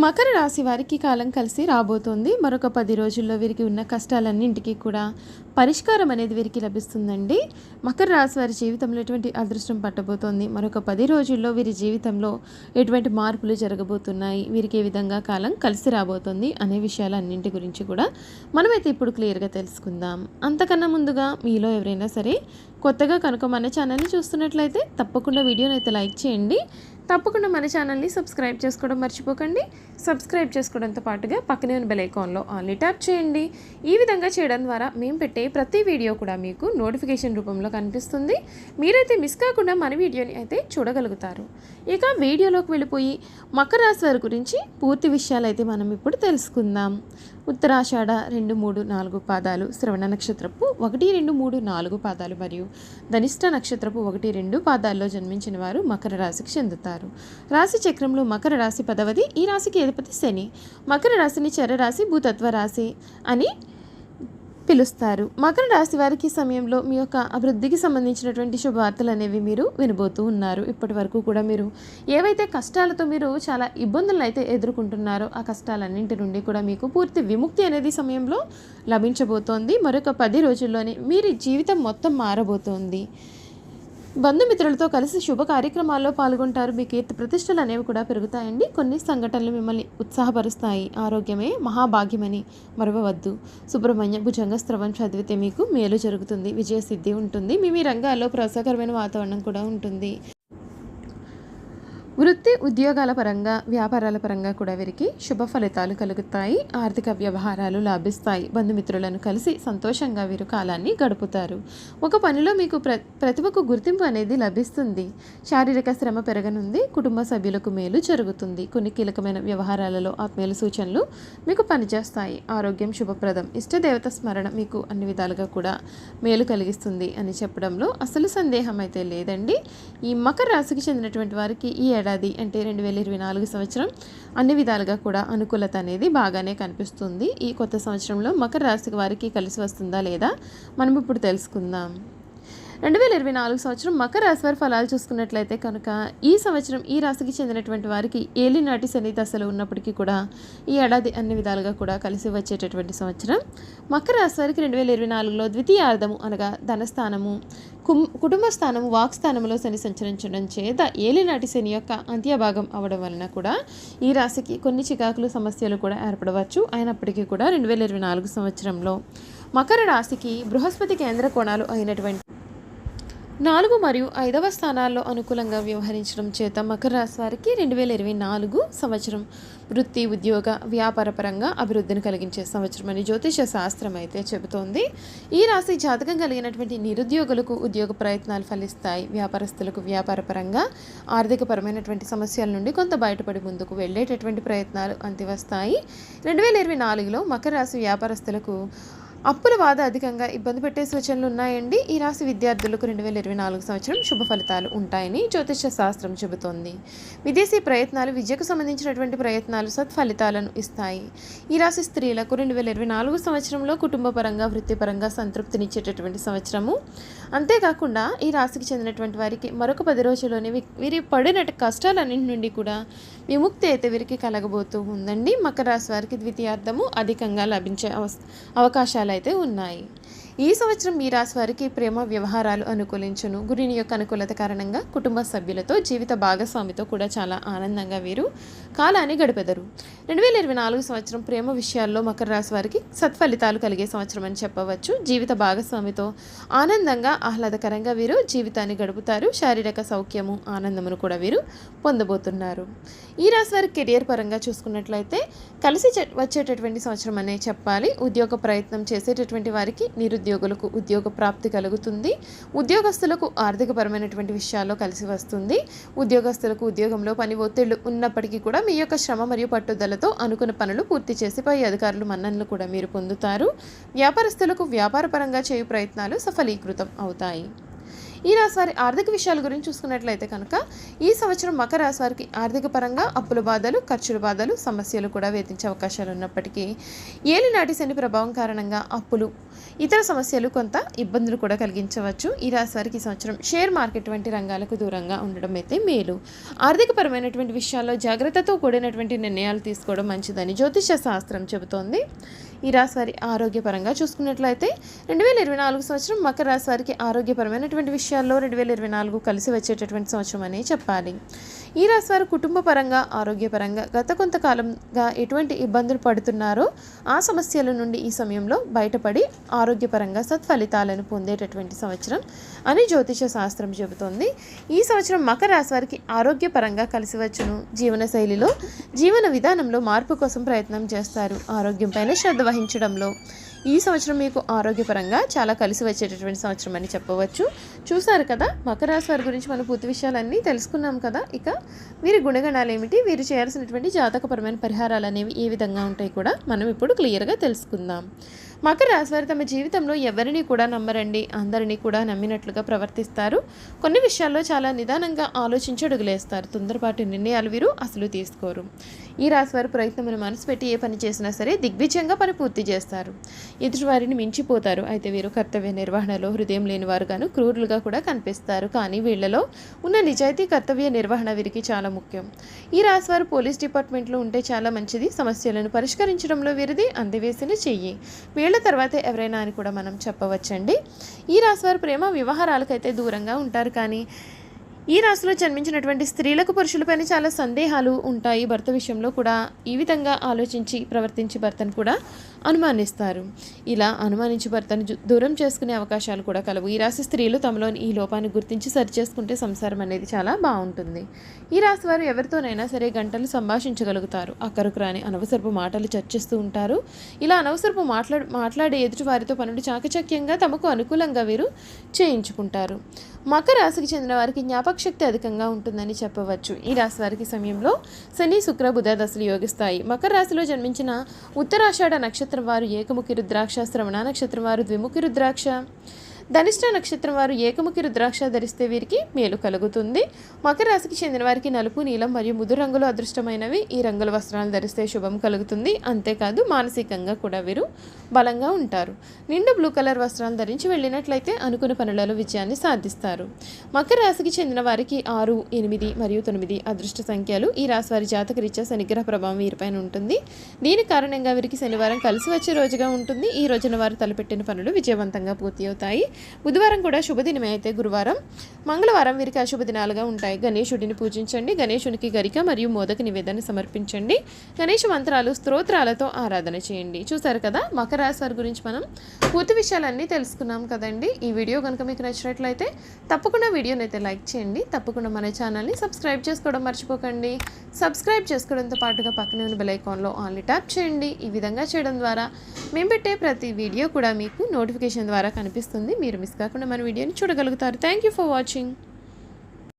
మకర రాశి వారికి కాలం కలిసి రాబోతోంది. మరొక పది రోజుల్లో వీరికి ఉన్న కష్టాలన్నింటికి కూడా పరిష్కారం అనేది వీరికి లభిస్తుందండి. మకర రాశి వారి జీవితంలో ఎటువంటి అదృష్టం పట్టబోతోంది? మరొక పది రోజుల్లో వీరి జీవితంలో ఎటువంటి మార్పులు జరగబోతున్నాయి? వీరికి ఏ విధంగా కాలం కలిసి రాబోతోంది? అనే విషయాలన్నింటి గురించి కూడా మనమైతే ఇప్పుడు క్లియర్గా తెలుసుకుందాం. అంతకన్నా ముందుగా మీలో ఎవరైనా సరే కొత్తగా కనుక మన ఛానల్ని చూస్తున్నట్లయితే తప్పకుండా వీడియోని అయితే లైక్ చేయండి. తప్పకుండా మన ఛానల్ని సబ్స్క్రైబ్ చేసుకోవడం మర్చిపోకండి. సబ్స్క్రైబ్ చేసుకోవడంతో పాటుగా పక్కనే ఉన్న బెలైకాన్లో ఆన్లీ ట్యాప్ చేయండి. ఈ విధంగా చేయడం ద్వారా మేము పెట్టే ప్రతి వీడియో కూడా మీకు నోటిఫికేషన్ రూపంలో కనిపిస్తుంది. మీరైతే మిస్ కాకుండా మన వీడియోని అయితే చూడగలుగుతారు. ఇక వీడియోలోకి వెళ్ళిపోయి మకర రాశి వారి గురించి పూర్తి విషయాలు అయితే మనం ఇప్పుడు తెలుసుకుందాం. ఉత్తరాషాఢ రెండు మూడు నాలుగు పాదాలు శ్రవణ నక్షత్రపు ఒకటి రెండు మూడు నాలుగు పాదాలు మరియు ధనిష్ట నక్షత్రపు ఒకటి రెండు పాదాల్లో జన్మించిన వారు మకర రాశికి చెందుతారు. రాశి చక్రంలో మకర రాశి పదవది ఈ రాశికి అధిపతి శని. మకర రాశిని చర రాశి భూతత్వ రాశి అని పిలుస్తారు. మకర రాశి వారికి సమయంలో మీ యొక్క అభివృద్ధికి సంబంధించినటువంటి శుభవార్తలు అనేవి మీరు వినబోతూ ఉన్నారు. ఇప్పటి వరకు కూడా మీరు ఏవైతే కష్టాలతో మీరు చాలా ఇబ్బందులను అయితే ఎదుర్కొంటున్నారో ఆ కష్టాలన్నింటి నుండి కూడా మీకు పూర్తి విముక్తి అనేది సమయంలో లభించబోతోంది. మరొక పది రోజుల్లోనే మీరు జీవితం మొత్తం మారబోతోంది. బంధుమిత్రులతో కలిసి శుభ కార్యక్రమాల్లో పాల్గొంటారు. మీ కీర్తి ప్రతిష్టలు అనేవి కూడా పెరుగుతాయండి. కొన్ని సంఘటనలు మిమ్మల్ని ఉత్సాహపరుస్తాయి. ఆరోగ్యమే మహాభాగ్యమని మరవవద్దు. సుబ్రహ్మణ్య భుజంగ స్రవం చదివితే మీకు మేలు జరుగుతుంది. విజయసిద్ధి ఉంటుంది. మీ మీ రంగాల్లో ప్రోత్సాహకరమైన వాతావరణం కూడా ఉంటుంది. వృత్తి ఉద్యోగాల పరంగా వ్యాపారాల పరంగా కూడా వీరికి శుభ ఫలితాలు కలుగుతాయి. ఆర్థిక వ్యవహారాలు లాభిస్తాయి. బంధుమిత్రులను కలిసి సంతోషంగా వీరు కాలాన్ని గడుపుతారు. ఒక పనిలో మీకు ప్ర ప్రతిభకు గుర్తింపు అనేది లభిస్తుంది. శారీరక శ్రమ పెరగనుంది. కుటుంబ సభ్యులకు మేలు జరుగుతుంది. కొన్ని కీలకమైన వ్యవహారాలలో ఆత్మీయుల సూచనలు మీకు పనిచేస్తాయి. ఆరోగ్యం శుభప్రదం. ఇష్టదేవత స్మరణ మీకు అన్ని విధాలుగా కూడా మేలు కలిగిస్తుంది అని చెప్పడంలో అసలు సందేహం అయితే లేదండి. ఈ మకర రాశికి చెందినటువంటి వారికి ఈ ఏడాది అంటే రెండు వేల ఇరవై నాలుగు సంవత్సరం. అన్ని విధాలుగా కూడా అనుకూలత అనేది బాగానే కనిపిస్తుంది. ఈ కొత్త సంవత్సరంలో మకర రాశి వారికి కలిసి వస్తుందా లేదా? మనం ఇప్పుడు తెలుసుకుందాం. రెండు వేల ఇరవై నాలుగు సంవత్సరం మకర రాశి వారి ఫలాలు చూసుకున్నట్లయితే కనుక ఈ సంవత్సరం ఈ రాశికి చెందినటువంటి వారికి ఏలినాటి శని దశలు ఉన్నప్పటికీ కూడా ఈ ఏడాది అన్ని విధాలుగా కూడా కలిసి వచ్చేటటువంటి సంవత్సరం. మకర రాశి వారికి రెండు వేల ఇరవై నాలుగులో ద్వితీయార్థము అనగా ధనస్థానము. కుం కుటుంబ స్థానము వాక్ స్థానంలో శని సంచరించడం చేత ఏలినాటి శని యొక్క అంత్యభాగం అవడం వలన కూడా ఈ రాశికి కొన్ని చికాకులు సమస్యలు కూడా ఏర్పడవచ్చు. అయినప్పటికీ కూడా రెండు వేల ఇరవై నాలుగు సంవత్సరంలో మకర రాశికి బృహస్పతి కేంద్ర కోణాలు అయినటువంటి నాలుగు మరియు ఐదవ స్థానాల్లో అనుకూలంగా వ్యవహరించడం చేత మకర రాశి వారికి రెండు వేల ఇరవై నాలుగు సంవత్సరం వృత్తి ఉద్యోగ వ్యాపార పరంగా అభివృద్ధిని కలిగించే సంవత్సరం అని జ్యోతిష శాస్త్రం అయితే చెబుతోంది. ఈ రాశి జాతకం కలిగినటువంటి నిరుద్యోగులకు ఉద్యోగ ప్రయత్నాలు ఫలిస్తాయి. వ్యాపారస్తులకు వ్యాపార పరంగా ఆర్థికపరమైనటువంటి సమస్యల నుండి కొంత బయటపడి ముందుకు వెళ్ళేటటువంటి ప్రయత్నాలు అంతివస్తాయి. రెండు వేల ఇరవై నాలుగులో మకర రాశి వ్యాపారస్తులకు అప్పుల బాధ అధికంగా ఇబ్బంది పెట్టే సూచనలు ఉన్నాయండి. ఈ రాశి విద్యార్థులకు రెండు వేల ఇరవై నాలుగు సంవత్సరం శుభ ఫలితాలు ఉంటాయని జ్యోతిష శాస్త్రం చెబుతోంది. విదేశీ ప్రయత్నాలు విద్యకు సంబంధించినటువంటి ప్రయత్నాలు సత్ఫలితాలను ఇస్తాయి. ఈ రాశి స్త్రీలకు రెండు వేల ఇరవై నాలుగు సంవత్సరంలో కుటుంబపరంగా వృత్తిపరంగా సంతృప్తినిచ్చేటటువంటి సంవత్సరము. అంతేకాకుండా ఈ రాశికి చెందినటువంటి వారికి మరొక పది రోజుల్లోనే వీరి పడిన కష్టాలన్నింటి నుండి కూడా విముక్తి అయితే వీరికి కలగబోతూ ఉందండి. మకర రాశి వారికి ద్వితీయార్థము అధికంగా లభించే అవస్ అవకాశాలు అయితే ఉన్నాయి. ఈ సంవత్సరం ఈ రాశి వారికి ప్రేమ వ్యవహారాలు అనుకూలించును. గురిని యొక్క అనుకూలత కారణంగా కుటుంబ సభ్యులతో జీవిత భాగస్వామితో కూడా చాలా ఆనందంగా వీరు కాలాన్ని గడిపెదరు. రెండు వేల ఇరవై నాలుగు సంవత్సరం ప్రేమ విషయాల్లో మకర రాశి వారికి సత్ఫలితాలు కలిగే సంవత్సరం అని చెప్పవచ్చు. జీవిత భాగస్వామితో ఆనందంగా ఆహ్లాదకరంగా వీరు జీవితాన్ని గడుపుతారు. శారీరక సౌఖ్యము ఆనందమును కూడా వీరు పొందబోతున్నారు. ఈ రాశి వారి కెరియర్ పరంగా చూసుకున్నట్లయితే కలిసి వచ్చేటటువంటి సంవత్సరం అనే చెప్పాలి. ఉద్యోగ ప్రయత్నం చేసేటటువంటి వారికి నిరుద్యోగులకు ఉద్యోగ ప్రాప్తి కలుగుతుంది. ఉద్యోగస్తులకు ఆర్థికపరమైనటువంటి విషయాల్లో కలిసి వస్తుంది. ఉద్యోగస్తులకు ఉద్యోగంలో పని ఒత్తిళ్ళు ఉన్నప్పటికీ కూడా మీ యొక్క శ్రమ మరియు పట్టుదలతో అనుకున్న పనులు పూర్తి చేసి పై అధికారులు మన్ననలు కూడా మీరు పొందుతారు. వ్యాపారస్తులకు వ్యాపారపరంగా చేయు ప్రయత్నాలు సఫలీకృతం అవుతాయి. ఈ రాశి వారి ఆర్థిక విషయాల గురించి చూసుకున్నట్లయితే కనుక ఈ సంవత్సరం మకర రాశి వారికి ఆర్థిక పరంగా అప్పుల బాధలు ఖర్చుల బాధలు సమస్యలు కూడా వేధించే అవకాశాలు ఉన్నప్పటికీ ఏలినాటి శని ప్రభావం కారణంగా అప్పులు ఇతర సమస్యలు కొంత ఇబ్బందులు కూడా కలిగించవచ్చు. ఈ రాశి వారికి ఈ సంవత్సరం షేర్ మార్కెట్ వంటి రంగాలకు దూరంగా ఉండడం అయితే మేలు. ఆర్థికపరమైనటువంటి విషయాల్లో జాగ్రత్తతో కూడినటువంటి నిర్ణయాలు తీసుకోవడం మంచిదని జ్యోతిష శాస్త్రం చెబుతోంది. ఈ రాశి వారి ఆరోగ్యపరంగా చూసుకున్నట్లయితే రెండు వేల ఇరవై నాలుగు సంవత్సరం మకర రాశి వారికి ఆరోగ్యపరమైనటువంటి విషయాల్లో రెండు వేల ఇరవై నాలుగు కలిసి వచ్చేటటువంటి సంవత్సరం అనే చెప్పాలి. ఈ రాశి వారు కుటుంబ పరంగా ఆరోగ్యపరంగా గత కొంతకాలంగా ఎటువంటి ఇబ్బందులు పడుతున్నారో? ఆ సమస్యల నుండి ఈ సమయంలో బయటపడి ఆరోగ్యపరంగా సత్ఫలితాలను పొందేటటువంటి సంవత్సరం అని జ్యోతిష శాస్త్రం చెబుతోంది. ఈ సంవత్సరం మకర రాశి వారికి ఆరోగ్యపరంగా కలిసి వచ్చును. జీవనశైలిలో జీవన విధానంలో మార్పు కోసం ప్రయత్నం చేస్తారు. ఆరోగ్యంపైన శ్రద్ధ వహించడంలో ఈ సంవత్సరం మీకు ఆరోగ్యపరంగా చాలా కలిసి వచ్చేటటువంటి సంవత్సరం అని చెప్పవచ్చు. చూసారు కదా మకర రాశి వారి గురించి మనం పూర్తి విషయాలన్నీ తెలుసుకున్నాం కదా. ఇక వీరి గుణగణాలు ఏమిటి? వీరు చేయాల్సినటువంటి జాతకపరమైన పరిహారాలు అనేవి ఏ విధంగా ఉంటాయి కూడా మనం ఇప్పుడు క్లియర్గా తెలుసుకుందాం. మకర రాశి వారు తమ జీవితంలో ఎవరిని కూడా నమ్మరండి. అందరినీ కూడా నమ్మినట్లుగా ప్రవర్తిస్తారు. కొన్ని విషయాల్లో చాలా నిదానంగా ఆలోచించి అడుగులేస్తారు. తొందరపాటు నిర్ణయాలు వీరు అసలు తీసుకోరు. ఈ రాశి వారు ప్రయత్నమును మనసు పెట్టి ఏ పని చేసినా సరే దిగ్విజయంగా పని పూర్తి చేస్తారు. ఎదుటివారిని మించిపోతారు. అయితే వీరు కర్తవ్య నిర్వహణలో హృదయం లేని వారుగాను క్రూరులుగా కూడా కనిపిస్తారు. కానీ వీళ్ళలో ఉన్న నిజాయితీ కర్తవ్య నిర్వహణ వీరికి చాలా ముఖ్యం. ఈ రాశి వారు పోలీస్ డిపార్ట్మెంట్లో ఉంటే చాలా మంచిది. సమస్యలను పరిష్కరించడంలో వీరిది అందవేసిన చెయ్యి. వీళ్ళ తర్వాత ఎవరైనా అని కూడా మనం చెప్పవచ్చండి. ఈ రాశివారు ప్రేమ వ్యవహారాలకైతే దూరంగా ఉంటారు కానీ ఈ రాశిలో జన్మించినటువంటి స్త్రీలకు పురుషులపైన చాలా సందేహాలు ఉంటాయి. భర్త విషయంలో కూడా ఈ విధంగా ఆలోచించి ప్రవర్తించి భర్తను కూడా అనుమానిస్తారు. ఇలా అనుమానించి భర్తను దూరం చేసుకునే అవకాశాలు కూడా కలవు. ఈ రాశి స్త్రీలు తమలోని ఈ లోపాన్ని గుర్తించి సరిచేసుకుంటే సంసారం అనేది చాలా బాగుంటుంది. ఈ రాశి వారు ఎవరితోనైనా సరే గంటలు సంభాషించగలుగుతారు. అక్కరకు రాని అనవసరపు మాటలు చర్చిస్తూ ఉంటారు. ఇలా అనవసరపు మాట్లాడు మాట్లాడే ఎదుటి వారితో పనులు చాకచక్యంగా తమకు అనుకూలంగా వీరు చేయించుకుంటారు. మకర రాశికి చెందిన వారికి జ్ఞాపకశక్తి అధికంగా ఉంటుందని చెప్పవచ్చు. ఈ రాశి వారికి సమయంలో శని శుక్ర బుధ దశలు యోగిస్తాయి. మకర రాశిలో జన్మించిన ఉత్తరాషాఢ నక్షత్రం వారు ఏకముఖి రుద్రాక్ష శ్రవణ నక్షత్రం వారు ద్విముఖి రుద్రాక్ష. ధనిష్ట నక్షత్రం వారు ఏకముఖి రుద్రాక్ష ధరిస్తే వీరికి మేలు కలుగుతుంది. మకర రాశికి చెందిన వారికి నలుపు నీలం మరియు ముదు రంగులు అదృష్టమైనవి. ఈ రంగుల వస్త్రాలు ధరిస్తే శుభం కలుగుతుంది. అంతేకాదు మానసికంగా కూడా వీరు బలంగా ఉంటారు. నిండు బ్లూ కలర్ వస్త్రాలు ధరించి వెళ్ళినట్లయితే అనుకున్న పనులలో విజయాన్ని సాధిస్తారు. మకర రాశికి చెందిన వారికి ఆరు ఎనిమిది మరియు తొమ్మిది అదృష్ట సంఖ్యలు. ఈ రాశి వారి జాతక రీత్యా శనిగ్రహ ప్రభావం వీరిపైన ఉంటుంది. దీని కారణంగా వీరికి శనివారం కలిసి వచ్చే రోజుగా ఉంటుంది. ఈ రోజున వారు తలపెట్టిన పనులు విజయవంతంగా పూర్తి అవుతాయి. బుధవారం కూడా శుభదినమే అయితే గురువారం. మంగళవారం వీరికి అశుభదినాలుగా ఉంటాయి. గణేశుడిని పూజించండి. గణేశునికి గరిక మరియు మోదక నివేదన సమర్పించండి. గణేష్ మంత్రాలు స్తోత్రాలతో ఆరాధన చేయండి. చూసారు కదా? మకర రాశి వారి గురించి మనం పూర్తి విషయాలన్నీ తెలుసుకున్నాం కదండి. ఈ వీడియో కనుక మీకు నచ్చినట్లయితే తప్పకుండా వీడియోని అయితే లైక్ చేయండి. తప్పకుండా మన ఛానల్ని సబ్స్క్రైబ్ చేసుకోవడం మర్చిపోకండి. సబ్స్క్రైబ్ చేసుకోవడంతో పాటుగా పక్కనే ఉన్న బెల్ ఐకాన్లో ఆన్లీ ట్యాప్ చేయండి. ఈ విధంగా చేయడం ద్వారా మేము పెట్టే ప్రతి వీడియో కూడా మీకు నోటిఫికేషన్ ద్వారా కనిపిస్తుంది. మీరు మిస్ కాకుండా మన వీడియోని చూడగలుగుతారు. Thank you for watching